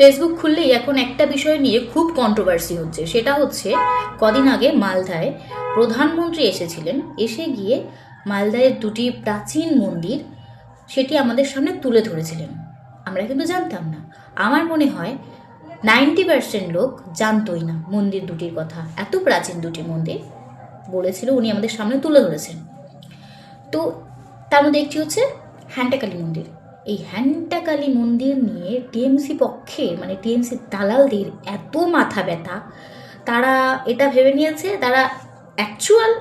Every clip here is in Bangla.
ফেসবুক খুললেই এখন একটা বিষয় নিয়ে খুব কন্ট্রোভার্সি হচ্ছে। সেটা হচ্ছে, কদিন আগে মালদায় প্রধানমন্ত্রী এসেছিলেন। এসে গিয়ে মালদায়ের দুটি প্রাচীন মন্দির সেটি আমাদের সামনে তুলে ধরেছিলেন। আমরা কিন্তু জানতাম না। আমার মনে হয় নাইনটি পার্সেন্ট লোক জানতোই না মন্দির দুটির কথা। এত প্রাচীন দুটি মন্দির বলেছিল উনি আমাদের সামনে তুলে ধরেছেন। তো তার মধ্যে একটি হচ্ছে হ্যান্টাকালী মন্দির। এই হ্যান্টাকালী মন্দির নিয়ে টিএমসি পক্ষে মানে টিএমসি দালালদের এত মাথা ব্যথা। তারা এটা ভেবে নিয়েছে, তারা অ্যাকচুয়াল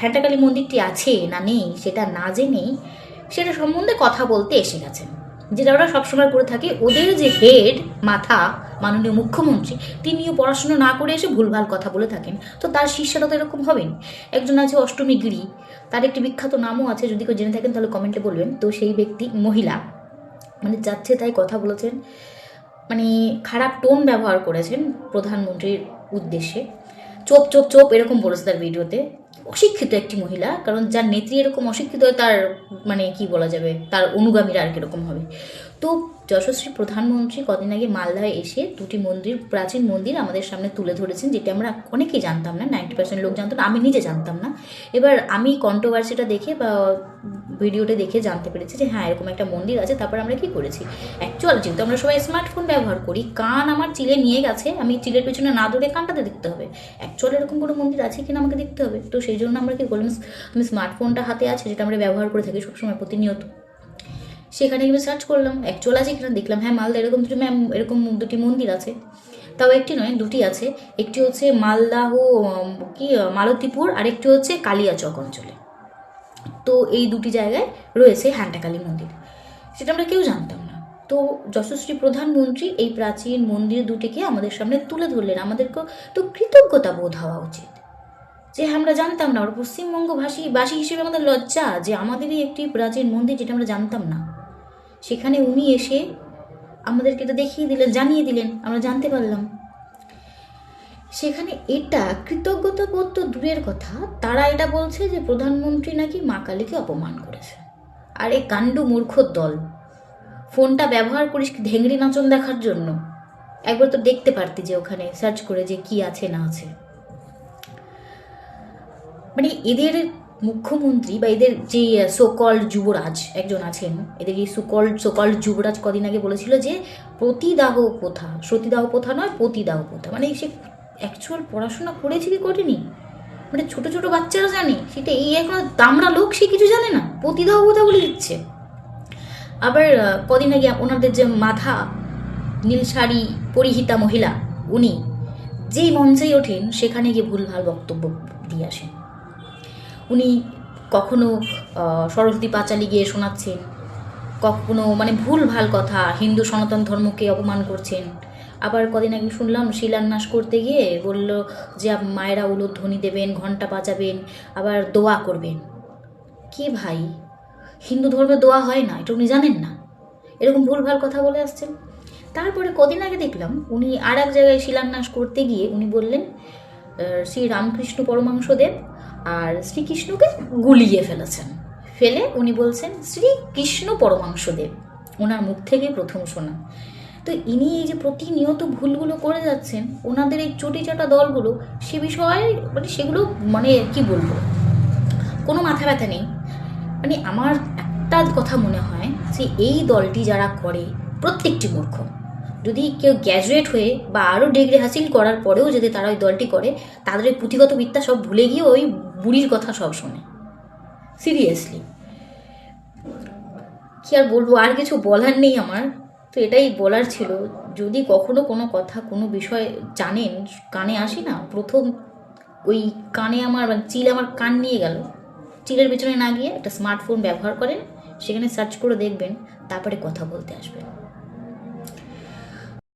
হ্যান্টাকালী মন্দিরটি আছে না নেই সেটা না জেনেই সেটা সম্বন্ধে কথা বলতে এসে গেছেন। যেটা ওরা সবসময় করে থাকে, ওদের যে হেড মাথা, মাননীয় মুখ্যমন্ত্রী, তিনিও পড়াশুনো না করে এসে ভুলভাল কথা বলে থাকেন। তো তার শিষ্যরা তো এরকম হবেন। একজন আছে অষ্টমী গিরি, তার একটি বিখ্যাত নামও আছে, যদি কেউ জেনে থাকেন তাহলে কমেন্টে বলবেন। তো সেই ব্যক্তি মহিলা। মানে যাচ্ছে তাই কথা বলেছেন। মানে খারাপ টোন ব্যবহার করেছেন প্রধানমন্ত্রীর উদ্দেশ্যে। চোপ চোপ চোপ এরকম বলেছে তার ভিডিওতে। অশিক্ষিত একটি মহিলা, কারণ যার নেত্রী এরকম অশিক্ষিত হয় তার মানে কি বলা যাবে? তার অনুগামীরা আর কীরকম হবে? তো যশস্বী প্রধানমন্ত্রী কদিন আগে মালদায় এসে দুটি মন্দির, প্রাচীন মন্দির আমাদের সামনে তুলে ধরেছেন, যেটা আমরা অনেকেই জানতাম না, নাইনটি পার্সেন্ট লোক জানতো না, আমি নিজে জানতাম না। এবার আমি কন্ট্রোভার্সিটা দেখে বা ভিডিওটা দেখে জানতে পেরেছি যে হ্যাঁ এরকম একটা মন্দির আছে, তারপর আমরা কি করেছি? অ্যাকচুয়াল যেহেতু আমরা সবাই স্মার্টফোন ব্যবহার করি, কান আমার চিলে নিয়ে গেছে, আমি চিলের পেছনে না ধরে কানটাতে দেখতে হবে। অ্যাকচুয়াল এরকম কোনো মন্দির আছে কিনা আমাকে দেখতে হবে? তো সেই জন্য আমরা কি করলাম আমি স্মার্টফোনটা হাতে আছে, যেটা আমরা ব্যবহার করে থাকি সবসময় প্রতিনিয়ত। সেখানে আমি সার্চ করলাম অ্যাকচুয়াল আছে কিনা দেখলাম হ্যাঁ মালদা এরকম দুটি ম্যাম এরকম দুটি মন্দির আছে। তাও একটি নয়, দুটি আছে। একটি হচ্ছে মালদাহ কি, মালতীপুর, আর একটি হচ্ছে কালিয়াচক অঞ্চলে। তো এই দুটি জায়গায় রয়েছে হ্যান্টাকালী মন্দির। সেটা আমরা কেউ জানতাম না। তো যশস্বী প্রধানমন্ত্রী এই প্রাচীন মন্দির দুটিকে আমাদের সামনে তুলে ধরলেন। আমাদেরকে তো কৃতজ্ঞতা বোধ হওয়া উচিত। যে আমরা জানতাম না আমরা পশ্চিমবঙ্গ ভাষী বাসী হিসেবে আমাদের লজ্জা যে আমাদেরই একটি প্রাচীন মন্দির যেটা আমরা জানতাম না। সেখানে উনি এসে আমাদেরকে এটা দেখিয়ে দিলেন, জানিয়ে দিলেন, আমরা জানতে পারলাম। সেখানে এটা কৃতজ্ঞতা বোধ তো দূরের কথা, তারা এটা বলছে যে প্রধানমন্ত্রী নাকি মা কালীকে অপমান করেছে। আর কাণ্ড মূর্খর দল, ফোনটা ব্যবহার করিস ঢেংরি নাচন দেখার জন্য? একবার তো দেখতে পারতি যে ওখানে সার্চ করে যে কি আছে না আছে। মানে এদের মুখ্যমন্ত্রী বা এদের যে সোকল যুবরাজ, একজন আছেন, এদের এই সুকল সোকল যুবরাজ কদিন আগে বলেছিল যে প্রতিদাহ প্রথা সতীদাহ প্রথা নয়, প্রতিদাহ প্রথা। মানে সে অ্যাকচুয়াল পড়াশোনা করেছে কি করেনি? মানে ছোট ছোট বাচ্চারা জানে, সেটা এই এখন দামরা লোক, সে কিছু জানে না, প্রতিদাহ প্রথা বলে দিচ্ছে। আবার কদিন আগে ওনাদের যে মাথা নীল শাড়ি পরিহিতা মহিলা, উনি, যেই মঞ্চেই ওঠেন, সেখানে গিয়ে ভুলভাল বক্তব্য দিয়ে আসেন। উনি কখনো সরস্বতী পাঁচালি গিয়ে শোনাচ্ছেন। কখনো মানে ভুল ভালো কথা, হিন্দু সনাতন ধর্মকে অপমান করছেন। আবার কদিন আগে শুনলাম, শিলান্যাস করতে গিয়ে বলল যে মায়েরা উলুধ্বনি দেবেন ঘণ্টা বাজাবেন, আবার দোয়া করবেন। কে ভাই? হিন্দু ধর্মে দোয়া হয় না, এটা উনি জানেন না। এরকম ভুলভাল কথা বলে আসছেন। তারপরে কদিন আগে দেখলাম, উনি আর এক জায়গায় শিলান্যাস করতে গিয়ে উনি বললেন শ্রী রামকৃষ্ণ পরমাংশদেব আর শ্রীকৃষ্ণকে গুলিয়ে ফেলেছেন। ফেলে উনি বলছেন, শ্রীকৃষ্ণ পরমাংশদেব ওনার মুখ থেকে প্রথম শোনা। তো ইনি এই যে প্রতিনিয়ত ভুলগুলো করে যাচ্ছেন, ওনাদের এই চটি চাটা দলগুলো, সে বিষয়ে মানে সেগুলো মানে কি বলব? কোনো মাথা ব্যথা নেই। মানে আমার একটা কথা মনে হয় যে এই দলটি যারা করে, প্রত্যেকটি মূর্খ। যদি কেউ গ্র্যাজুয়েট হয়ে বা আরও ডিগ্রি হাসিল করার পরেও যদি তারা ওই দলটি করে, তাদের ওই পুঁথিগত বিদ্যা সব ভুলে গিয়ে ওই বুড়ির কথা সব শোনে। সিরিয়াসলি কি আর বলব, আর কিছু বলার নেই আমার। তো এটাই বলার ছিল। যদি কখনো কোনো কথা কোনো বিষয় জানেন, কানে আসি না, প্রথম ওই কানে আমার মানে চিল আমার কান নিয়ে গেল। চিলের পেছনে না গিয়ে একটা স্মার্টফোন ব্যবহার করেন, সেখানে সার্চ করে দেখবেন, তারপরে কথা বলতে আসবেন।